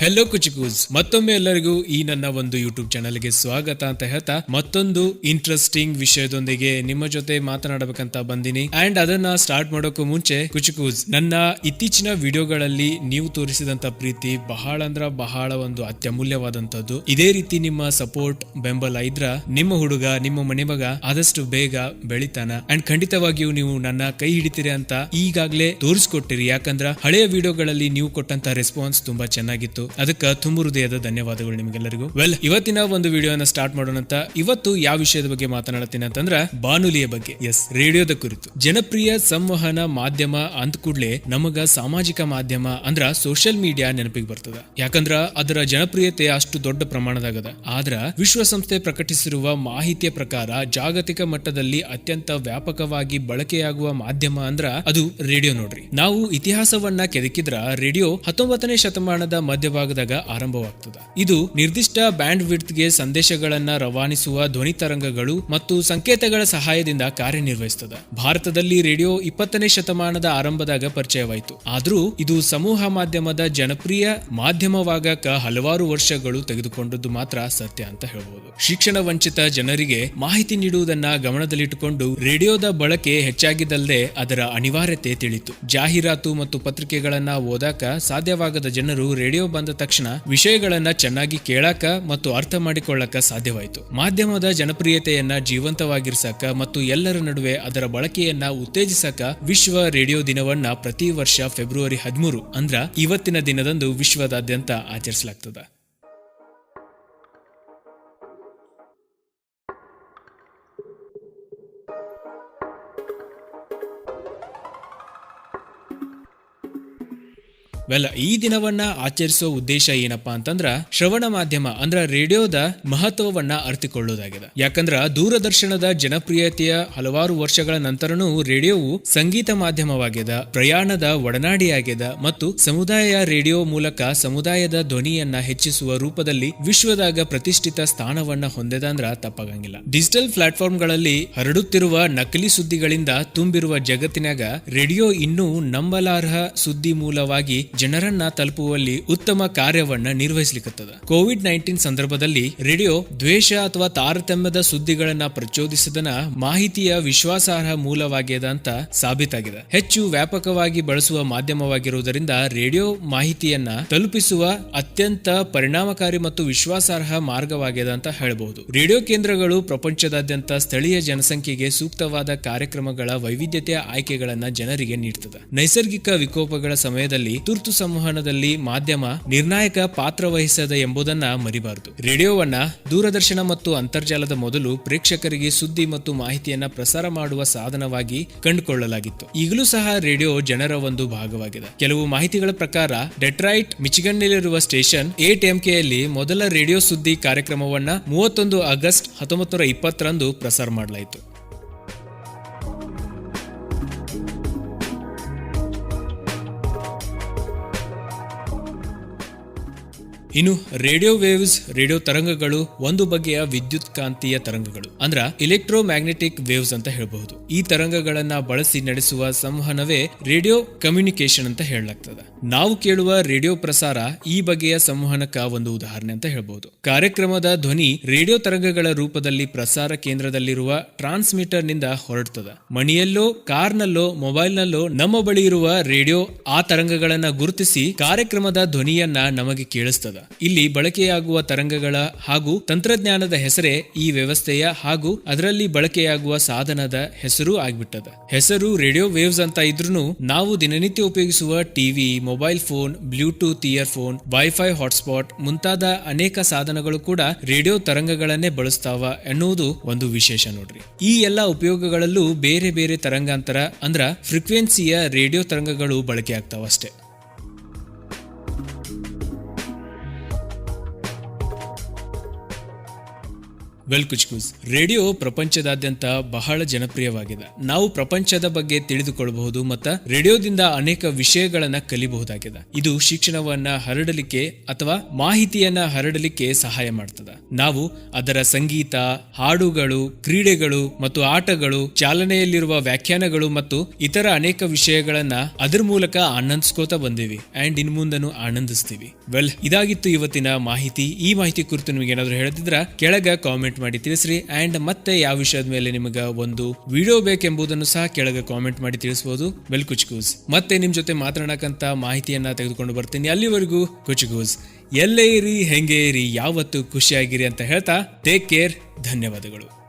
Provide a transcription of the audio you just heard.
Hello ಕುಚಿಕೂಸ್ ಮತ್ತೊಮ್ಮೆ ಎಲ್ಲರಿಗೂ ಈ ನನ್ನ ಒಂದು ಯೂಟ್ಯೂಬ್ ಚಾನಲ್ಗೆ ಸ್ವಾಗತ ಅಂತ ಹೇಳ್ತಾ ಮತ್ತೊಂದು ಇಂಟ್ರೆಸ್ಟಿಂಗ್ ವಿಷಯದೊಂದಿಗೆ ನಿಮ್ಮ ಜೊತೆ ಮಾತನಾಡಬೇಕಂತ ಬಂದಿನಿ. ಅಂಡ್ ಅದನ್ನ ಸ್ಟಾರ್ಟ್ ಮಾಡೋಕ್ಕೂ ಮುಂಚೆ ಕುಚಿಕೂಸ್ ನನ್ನ ಇತ್ತೀಚಿನ ವಿಡಿಯೋಗಳಲ್ಲಿ ನೀವು ತೋರಿಸಿದಂತ ಪ್ರೀತಿ ಬಹಳ ಅಂದ್ರ ಬಹಳ ಒಂದು ಅತ್ಯಮೂಲ್ಯವಾದಂತದ್ದು. ಇದೇ ರೀತಿ ನಿಮ್ಮ ಸಪೋರ್ಟ್ ಬೆಂಬಲ ಇದ್ರ ನಿಮ್ಮ ಹುಡುಗ, ನಿಮ್ಮ ಮನೆ ಮಗ ಆದಷ್ಟು ಬೇಗ ಬೆಳಿತಾನ. ಅಂಡ್ ಖಂಡಿತವಾಗಿಯೂ ನೀವು ನನ್ನ ಕೈ ಹಿಡಿತೀರಿ ಅಂತ ಈಗಾಗಲೇ ತೋರಿಸ್ಕೊಟ್ಟಿರಿ. ಯಾಕಂದ್ರ ಹಳೆಯ ವಿಡಿಯೋಗಳಲ್ಲಿ ನೀವು ಕೊಟ್ಟಂತ ರೆಸ್ಪಾನ್ಸ್ ತುಂಬಾ ಚೆನ್ನಾಗಿತ್ತು. ಅದಕ್ಕೆ ತುಂಬ ಹೃದಯದ ಧನ್ಯವಾದಗಳು ನಿಮಗೆಲ್ಲರಿಗೂ. ವೆಲ್ ಇವತ್ತಿನ ಒಂದು ವಿಡಿಯೋನ ಸ್ಟಾರ್ಟ್ ಮಾಡೋಣ ಅಂತ ಇವತ್ತು ಯಾವ ವಿಷಯದ ಬಗ್ಗೆ ಮಾತನಾಡ್ತೀನಿ ಅಂತಂದ್ರ ಬಾನುಲಿಯ ಬಗ್ಗೆ. ಎಸ್ ರೇಡಿಯೋದ ಕುರಿತು. ಜನಪ್ರಿಯ ಸಂವಹನ ಮಾಧ್ಯಮ ಅಂತ ಕೂಡ್ಲೆ ನಮಗ ಸಾಮಾಜಿಕ ಮಾಧ್ಯಮ ಅಂದ್ರ ಸೋಷಿಯಲ್ ಮೀಡಿಯಾ ನೆನಪಿಗೆ ಬರ್ತದ. ಯಾಕಂದ್ರ ಅದರ ಜನಪ್ರಿಯತೆ ಅಷ್ಟು ದೊಡ್ಡ ಪ್ರಮಾಣದಾಗದ. ಆದ್ರ ವಿಶ್ವಸಂಸ್ಥೆ ಪ್ರಕಟಿಸಿರುವ ಮಾಹಿತಿಯ ಪ್ರಕಾರ ಜಾಗತಿಕ ಮಟ್ಟದಲ್ಲಿ ಅತ್ಯಂತ ವ್ಯಾಪಕವಾಗಿ ಬಳಕೆಯಾಗುವ ಮಾಧ್ಯಮ ಅಂದ್ರ ಅದು ರೇಡಿಯೋ ನೋಡ್ರಿ. ನಾವು ಇತಿಹಾಸವನ್ನ ಕೆದಕಿದ್ರ ರೇಡಿಯೋ ಹತ್ತೊಂಬತ್ತನೇ ಶತಮಾನದ ಮಧ್ಯಭಾಗದಾಗ ಆರಂಭವಾಗ್ತದ. ಇದು ನಿರ್ದಿಷ್ಟ ಬ್ಯಾಂಡ್ ವಿಡ್ತ್ಗೆ ಸಂದೇಶಗಳನ್ನ ರವಾನಿಸುವ ಧ್ವನಿ ತರಂಗಗಳು ಮತ್ತು ಸಂಕೇತಗಳ ಸಹಾಯದಿಂದ ಕಾರ್ಯನಿರ್ವಹಿಸ್ತದ. ಭಾರತದಲ್ಲಿ ರೇಡಿಯೋ ಇಪ್ಪತ್ತನೇ ಶತಮಾನದ ಆರಂಭದಾಗ ಪರಿಚಯವಾಯಿತು. ಆದ್ರೂ ಇದು ಸಮೂಹ ಮಾಧ್ಯಮದ ಜನಪ್ರಿಯ ಮಾಧ್ಯಮವಾಗಕ ಹಲವಾರು ವರ್ಷಗಳು ತೆಗೆದುಕೊಂಡದ್ದು ಮಾತ್ರ ಸತ್ಯ ಅಂತ ಹೇಳಬಹುದು ಶಿಕ್ಷಣ ವಂಚಿತ ಜನರಿಗೆ ಮಾಹಿತಿ ನೀಡುವುದನ್ನ ಗಮನದಲ್ಲಿಟ್ಟುಕೊಂಡು ರೇಡಿಯೋದ ಬಳಕೆ ಹೆಚ್ಚಾಗಿದ್ದಲ್ಲದೆ ಅದರ ಅನಿವಾರ್ಯತೆ ತಿಳಿತು. ಜಾಹೀರಾತು ಮತ್ತು ಪತ್ರಿಕೆಗಳನ್ನ ಓದಾಕ ಸಾಧ್ಯವಾಗದ ಜನರು ರೇಡಿಯೋ ಬಂದ ತಕ್ಷಣ ವಿಷಯಗಳನ್ನ ಚೆನ್ನಾಗಿ ಕೇಳಾಕ ಮತ್ತು ಅರ್ಥ ಮಾಡಿಕೊಳ್ಳಕ ಸಾಧ್ಯವಾಯಿತು. ಮಾಧ್ಯಮದ ಜನಪ್ರಿಯತೆಯನ್ನ ಜೀವಂತವಾಗಿರ್ಸಕ ಮತ್ತು ಎಲ್ಲರ ನಡುವೆ ಅದರ ಬಳಕೆಯನ್ನ ಉತ್ತೇಜಿಸಕ ವಿಶ್ವ ರೇಡಿಯೋ ದಿನವನ್ನ ಪ್ರತಿ ವರ್ಷ ಫೆಬ್ರವರಿ ಹದಿಮೂರು ಅಂದ್ರ ಇವತ್ತಿನ ದಿನದಂದು ವಿಶ್ವದಾದ್ಯಂತ ಆಚರಿಸಲಾಗ್ತದ. ವೆಲ್ ಈ ದಿನವನ್ನ ಆಚರಿಸೋ ಉದ್ದೇಶ ಏನಪ್ಪಾ ಅಂತಂದ್ರ ಶ್ರವಣ ಮಾಧ್ಯಮ, ಅಂದ್ರ ರೇಡಿಯೋದ ಮಹತ್ವವನ್ನ ಅರ್ಥಿಕೊಳ್ಳುವುದಾಗಿದೆ ಯಾಕಂದ್ರ ದೂರದರ್ಶನದ ಜನಪ್ರಿಯತೆಯ ಹಲವಾರು ವರ್ಷಗಳ ನಂತರನೂ ರೇಡಿಯೋವು ಸಂಗೀತ ಮಾಧ್ಯಮವಾಗಿದೆ ಪ್ರಯಾಣದ ಒಡನಾಡಿಯಾಗಿದೆ ಮತ್ತು ಸಮುದಾಯ ರೇಡಿಯೋ ಮೂಲಕ ಸಮುದಾಯದ ಧ್ವನಿಯನ್ನ ಹೆಚ್ಚಿಸುವ ರೂಪದಲ್ಲಿ ವಿಶ್ವದಾಗ ಪ್ರತಿಷ್ಠಿತ ಸ್ಥಾನವನ್ನ ಹೊಂದಿದೆ ಅಂದ್ರ ತಪ್ಪಾಗಂಗಿಲ್ಲ. ಡಿಜಿಟಲ್ ಪ್ಲಾಟ್ಫಾರ್ಮ್ಗಳಲ್ಲಿ ಹರಡುತ್ತಿರುವ ನಕಲಿ ಸುದ್ದಿಗಳಿಂದ ತುಂಬಿರುವ ಜಗತ್ತಿನಾಗ ರೇಡಿಯೋ ಇನ್ನೂ ನಂಬಲಾರ್ಹ ಸುದ್ದಿ ಮೂಲವಾಗಿ ಜನರನ್ನ ತಲುಪುವಲ್ಲಿ ಉತ್ತಮ ಕಾರ್ಯವನ್ನ ನಿರ್ವಹಿಸಲಿಕ್ಕತ್ತದ ಕೋವಿಡ್ ನೈನ್ಟೀನ್ ಸಂದರ್ಭದಲ್ಲಿ ರೇಡಿಯೋ ದ್ವೇಷ ಅಥವಾ ತಾರತಮ್ಯದ ಸುದ್ದಿಗಳನ್ನ ಪ್ರಚೋದಿಸದನ ಮಾಹಿತಿಯ ವಿಶ್ವಾಸಾರ್ಹ ಮೂಲವಾಗ್ಯದ ಅಂತ ಸಾಬೀತಾಗಿದೆ. ಹೆಚ್ಚು ವ್ಯಾಪಕವಾಗಿ ಬಳಸುವ ಮಾಧ್ಯಮವಾಗಿರುವುದರಿಂದ ರೇಡಿಯೋ ಮಾಹಿತಿಯನ್ನ ತಲುಪಿಸುವ ಅತ್ಯಂತ ಪರಿಣಾಮಕಾರಿ ಮತ್ತು ವಿಶ್ವಾಸಾರ್ಹ ಮಾರ್ಗವಾಗ್ಯದ ಅಂತ ಹೇಳಬಹುದು. ರೇಡಿಯೋ ಕೇಂದ್ರಗಳು ಪ್ರಪಂಚದಾದ್ಯಂತ ಸ್ಥಳೀಯ ಜನಸಂಖ್ಯೆಗೆ ಸೂಕ್ತವಾದ ಕಾರ್ಯಕ್ರಮಗಳ ವೈವಿಧ್ಯತೆಯ ಆಯ್ಕೆಗಳನ್ನ ಜನರಿಗೆ ನೀಡುತ್ತದೆ ನೈಸರ್ಗಿಕ ವಿಕೋಪಗಳ ಸಮಯದಲ್ಲಿ ತುರ್ತು ಸಂವಹನದಲ್ಲಿ ಮಾಧ್ಯಮ ನಿರ್ಣಾಯಕ ಪಾತ್ರ ವಹಿಸದ ಎಂಬುದನ್ನ ಮರಿಬಾರದು. ರೇಡಿಯೋವನ್ನ ದೂರದರ್ಶನ ಮತ್ತು ಅಂತರ್ಜಾಲದ ಮೊದಲು ಪ್ರೇಕ್ಷಕರಿಗೆ ಸುದ್ದಿ ಮತ್ತು ಮಾಹಿತಿಯನ್ನ ಪ್ರಸಾರ ಮಾಡುವ ಸಾಧನವಾಗಿ ಕಂಡುಕೊಳ್ಳಲಾಗಿತ್ತು. ಈಗಲೂ ಸಹ ರೇಡಿಯೋ ಜನರ ಒಂದು ಭಾಗವಾಗಿದೆ. ಕೆಲವು ಮಾಹಿತಿಗಳ ಪ್ರಕಾರ, ಡೆಟ್ರಾಯ್ಟ್, ಮಿಚಿಗನ್ನಲ್ಲಿರುವ ಸ್ಟೇಷನ್ ಏಟ್ ಎಂಕೆಯಲ್ಲಿ ಮೊದಲ ರೇಡಿಯೋ ಸುದ್ದಿ ಕಾರ್ಯಕ್ರಮವನ್ನ ಮೂವತ್ತೊಂದು ಆಗಸ್ಟ್ ಹತ್ತೊಂಬತ್ತು ನೂರ ಇಪ್ಪತ್ತರಂದು ಪ್ರಸಾರ ಮಾಡಲಾಯಿತು. ಇನ್ನು ರೇಡಿಯೋ ವೇವ್ಸ್, ರೇಡಿಯೋ ತರಂಗಗಳು ಒಂದು ಬಗೆಯ ವಿದ್ಯುತ್ ಕಾಂತೀಯ ತರಂಗಗಳು. ಅಂದ್ರ ಇಲೆಕ್ಟ್ರೋ ಮ್ಯಾಗ್ನೆಟಿಕ್ ವೇವ್ಸ್ ಅಂತ ಹೇಳಬಹುದು. ಈ ತರಂಗಗಳನ್ನ ಬಳಸಿ ನಡೆಸುವ ಸಂವಹನವೇ ರೇಡಿಯೋ ಕಮ್ಯುನಿಕೇಶನ್ ಅಂತ ಹೇಳಲಾಗ್ತದೆ. ನಾವು ಕೇಳುವ ರೇಡಿಯೋ ಪ್ರಸಾರ ಈ ಬಗೆಯ ಸಂವಹನಕ್ಕ ಒಂದು ಉದಾಹರಣೆ ಅಂತ ಹೇಳಬಹುದು. ಕಾರ್ಯಕ್ರಮದ ಧ್ವನಿ ರೇಡಿಯೋ ತರಂಗಗಳ ರೂಪದಲ್ಲಿ ಪ್ರಸಾರ ಕೇಂದ್ರದಲ್ಲಿರುವ ಟ್ರಾನ್ಸ್ಮಿಟರ್ನಿಂದ ಹೊರಡ್ತದ. ಮಣಿಯಲ್ಲೋ, ಕಾರ್ನಲ್ಲೋ ಮೊಬೈಲ್ನಲ್ಲೋ ನಮ್ಮ ಬಳಿ ಇರುವ ರೇಡಿಯೋ ಆ ತರಂಗಗಳನ್ನ ಗುರುತಿಸಿ ಕಾರ್ಯಕ್ರಮದ ಧ್ವನಿಯನ್ನ ನಮಗೆ ಕೇಳಿಸ್ತದ. ಇಲ್ಲಿ. ಬಳಕೆಯಾಗುವ ತರಂಗಗಳ ಹಾಗೂ ತಂತ್ರಜ್ಞಾನದ ಹೆಸರೇ ಈ ವ್ಯವಸ್ಥೆಯ ಹಾಗೂ ಅದರಲ್ಲಿ ಬಳಕೆಯಾಗುವ ಸಾಧನದ ಹೆಸರು ಆಗ್ಬಿಟ್ಟದ. ಹೆಸರು ರೇಡಿಯೋ ವೇವ್ಸ್ ಅಂತ ಇದ್ರೂ ನಾವು ದಿನನಿತ್ಯ ಉಪಯೋಗಿಸುವ TV, mobile phone, Bluetooth ear phone wifi hotspot ಮುಂತಾದ ಅನೇಕ ಸಾಧನಗಳು ಕೂಡ ರೇಡಿಯೋ ತರಂಗಗಳನ್ನೇ ಬಳಸ್ತಾವ ಎನ್ನುವುದು ಒಂದು ವಿಶೇಷ ನೋಡ್ರಿ. ಈ ಎಲ್ಲ ಉಪಯೋಗಗಳಲ್ಲೂ ಬೇರೆ ಬೇರೆ ತರಂಗಾಂತರ ಅಂದ್ರ ಫ್ರೀಕ್ವೆನ್ಸಿಯ ರೇಡಿಯೋ ತರಂಗಗಳು ಬಳಕೆ ಆಗ್ತಾವ ಅಷ್ಟೇ. ವೆಲ್ ಕುಚ್ಕೂಸ್ ರೇಡಿಯೋ ಪ್ರಪಂಚದಾದ್ಯಂತ ಬಹಳ ಜನಪ್ರಿಯವಾಗಿದೆ. ನಾವು ಪ್ರಪಂಚದ ಬಗ್ಗೆ ತಿಳಿದುಕೊಳ್ಳಬಹುದು ಮತ್ತು ರೇಡಿಯೋದಿಂದ ಅನೇಕ ವಿಷಯಗಳನ್ನ ಕಲಿಬಹುದಾಗಿದೆ. ಇದು ಶಿಕ್ಷಣವನ್ನ ಹರಡಲಿಕ್ಕೆ ಅಥವಾ ಮಾಹಿತಿಯನ್ನ ಹರಡಲಿಕ್ಕೆ ಸಹಾಯ ಮಾಡ್ತದೆ. ನಾವು ಅದರ ಸಂಗೀತ, ಹಾಡುಗಳು, ಕ್ರೀಡೆಗಳು ಮತ್ತು ಆಟಗಳು, ಚಾಲನೆಯಲ್ಲಿರುವ ವ್ಯಾಖ್ಯಾನಗಳು ಮತ್ತು ಇತರ ಅನೇಕ ವಿಷಯಗಳನ್ನ ಅದರ ಮೂಲಕ ಆನಂದಿಸ್ಕೋತಾ ಬಂದಿವಿ ಅಂಡ್ ಇನ್ ಮುಂದನು ಆನಂದಿಸ್ತೀವಿ. ವೆಲ್ ಇದಾಗಿತ್ತು ಇವತ್ತಿನ ಮಾಹಿತಿ. ಈ ಮಾಹಿತಿ ಕುರಿತು ನಿಮಗೆ ಏನಾದ್ರು ಹೇಳ್ತಿದ್ರ, ಕೆಳಗ ಕಾಮೆಂಟ್ ಮಾಡಿ ತಿಳಿಸ್ರಿ. ಅಂಡ್ ಮತ್ತೆ ಯಾವ ವಿಷಯದ ಮೇಲೆ ನಿಮಗೆ ಒಂದು ವಿಡಿಯೋ ಬೇಕೆಂಬುದನ್ನು ಸಹ ಕೆಳಗೆ ಕಾಮೆಂಟ್ ಮಾಡಿ ತಿಳಿಸಬಹುದು ವೆಲ್ ಕುಚ್ಕೂಸ್ ಮತ್ತೆ ನಿಮ್ ಜೊತೆ ಮಾತನಾಡಕಂತ ಮಾಹಿತಿಯನ್ನ ತೆಗೆದುಕೊಂಡು ಬರ್ತೀನಿ. ಅಲ್ಲಿವರೆಗೂ ಕುಚ್ಕೂಸ್ ಎಲ್ಲೇ ಇರಿ, ಹೆಂಗೆ ಇರಿ, ಯಾವತ್ತು ಖುಷಿಯಾಗಿರಿ ಅಂತ ಹೇಳ್ತಾ ಟೇಕ್ ಕೇರ್ ಧನ್ಯವಾದಗಳು.